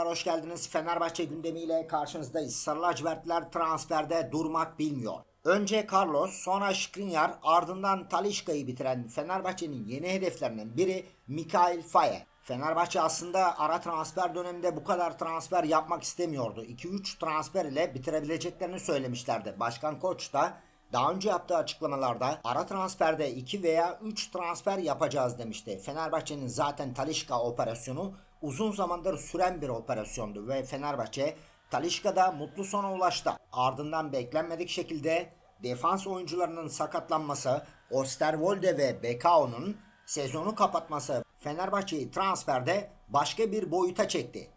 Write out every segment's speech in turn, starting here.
Merhabalar hoş geldiniz. Fenerbahçe gündemiyle karşınızdayız. Sarı lacivertler transferde durmak bilmiyor. Önce Carlos, sonra Skriniar, ardından Talişka'yı bitiren Fenerbahçe'nin yeni hedeflerinden biri Mikail Faye. Fenerbahçe aslında ara transfer döneminde bu kadar transfer yapmak istemiyordu. 2-3 transfer ile bitirebileceklerini söylemişlerdi. Başkan Koç da daha önce yaptığı açıklamalarda ara transferde 2 veya 3 transfer yapacağız demişti. Fenerbahçe'nin zaten Talişka operasyonu uzun zamandır süren bir operasyondu ve Fenerbahçe Talişka'da mutlu sona ulaştı. Ardından beklenmedik şekilde defans oyuncularının sakatlanması, Osterwolde ve Bekao'nun sezonu kapatması Fenerbahçe'yi transferde başka bir boyuta çekti.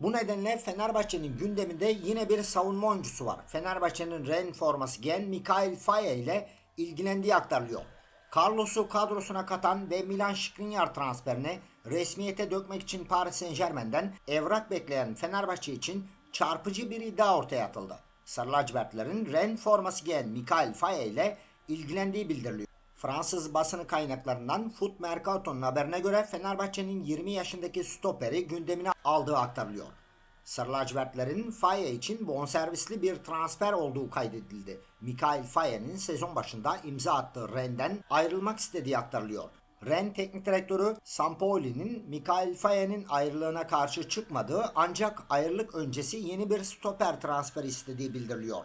Bu nedenle Fenerbahçe'nin gündeminde yine bir savunma oyuncusu var. Fenerbahçe'nin Ren forması giyen Mikail Faye ile ilgilendiği aktarılıyor. Carlos'u kadrosuna katan ve Milan Skriniar transferine resmiyete dökmek için Paris Saint Germain'den evrak bekleyen Fenerbahçe için çarpıcı bir iddia ortaya atıldı. Sarı lacivertlerin Ren forması giyen Mikail Faye ile ilgilendiği bildiriliyor. Fransız basını kaynaklarından Foot Mercato'nun haberine göre Fenerbahçe'nin 20 yaşındaki stoperi gündemine aldığı aktarılıyor. Sarı lacivertlerin Faye için bonservisli bir transfer olduğu kaydedildi. Mikail Faye'nin sezon başında imza attığı Rennes'den ayrılmak istediği aktarılıyor. Rennes teknik direktörü Sampoli'nin Mikail Faye'nin ayrılığına karşı çıkmadığı ancak ayrılık öncesi yeni bir stoper transferi istediği bildiriliyor.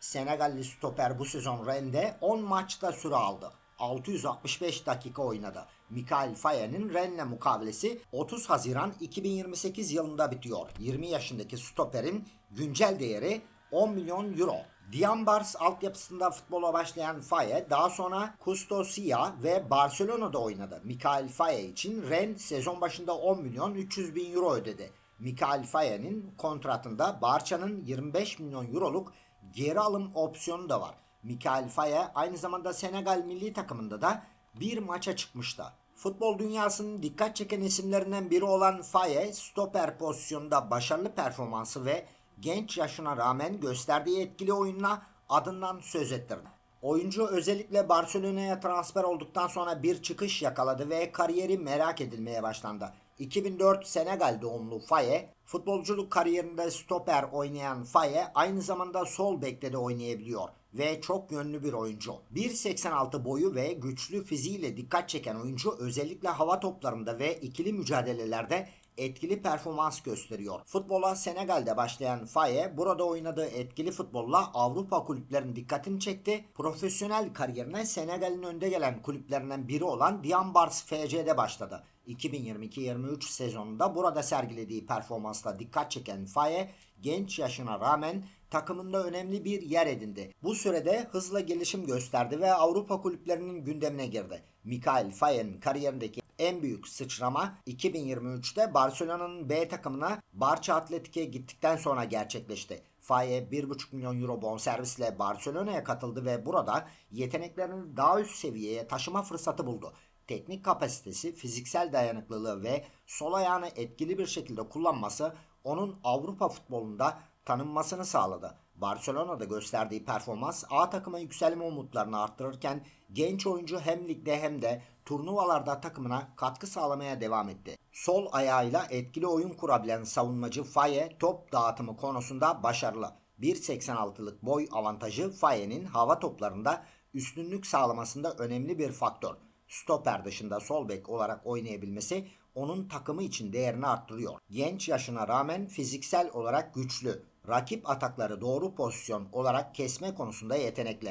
Senegalli stoper bu sezon Rennes'de 10 maçta süre aldı. 665 dakika oynadı. Mikail Faye'nin Rennes mukavelesi 30 Haziran 2028 yılında bitiyor. 20 yaşındaki stoperin güncel değeri 10 milyon euro. Diambars altyapısında futbola başlayan Faye daha sonra Custosia ve Barcelona'da oynadı. Mikail Faye için Rennes sezon başında 10 milyon 300 bin euro ödedi. Mikail Faye'nin kontratında Barça'nın 25 milyon euroluk geri alım opsiyonu da var. Mikael Faye aynı zamanda Senegal milli takımında da bir maça çıkmıştı. Futbol dünyasının dikkat çeken isimlerinden biri olan Faye, stoper pozisyonunda başarılı performansı ve genç yaşına rağmen gösterdiği etkili oyunla adından söz ettirdi. Oyuncu özellikle Barcelona'ya transfer olduktan sonra bir çıkış yakaladı ve kariyeri merak edilmeye başlandı. 2004 Senegal doğumlu Faye, futbolculuk kariyerinde stoper oynayan Faye aynı zamanda sol bekte de oynayabiliyor ve çok yönlü bir oyuncu. 1.86 boyu ve güçlü fiziğiyle dikkat çeken oyuncu özellikle hava toplarında ve ikili mücadelelerde etkili performans gösteriyor. Futbola Senegal'de başlayan Faye burada oynadığı etkili futbolla Avrupa kulüplerinin dikkatini çekti. Profesyonel kariyerine Senegal'in önde gelen kulüplerinden biri olan Diambars FC'de başladı. 2022-23 sezonunda burada sergilediği performansla dikkat çeken Faye genç yaşına rağmen takımında önemli bir yer edindi. Bu sürede hızla gelişim gösterdi ve Avrupa kulüplerinin gündemine girdi. Mikael Faye'nin kariyerindeki en büyük sıçrama 2023'te Barcelona'nın B takımına Barça Atletik'e gittikten sonra gerçekleşti. Faye 1,5 milyon euro bonservisle Barcelona'ya katıldı ve burada yeteneklerini daha üst seviyeye taşıma fırsatı buldu teknik kapasitesi, fiziksel dayanıklılığı ve sol ayağını etkili bir şekilde kullanması onun Avrupa futbolunda tanınmasını sağladı. Barcelona'da gösterdiği performans A takıma yükselme umutlarını arttırırken genç oyuncu hem ligde hem de turnuvalarda takımına katkı sağlamaya devam etti. Sol ayağıyla etkili oyun kurabilen savunmacı Faye top dağıtımı konusunda başarılı. 1.86'lık boy avantajı Faye'nin hava toplarında üstünlük sağlamasında önemli bir faktör stoper dışında sol bek olarak oynayabilmesi onun takımı için değerini arttırıyor. Genç yaşına rağmen fiziksel olarak güçlü, rakip atakları doğru pozisyon olarak kesme konusunda yetenekli.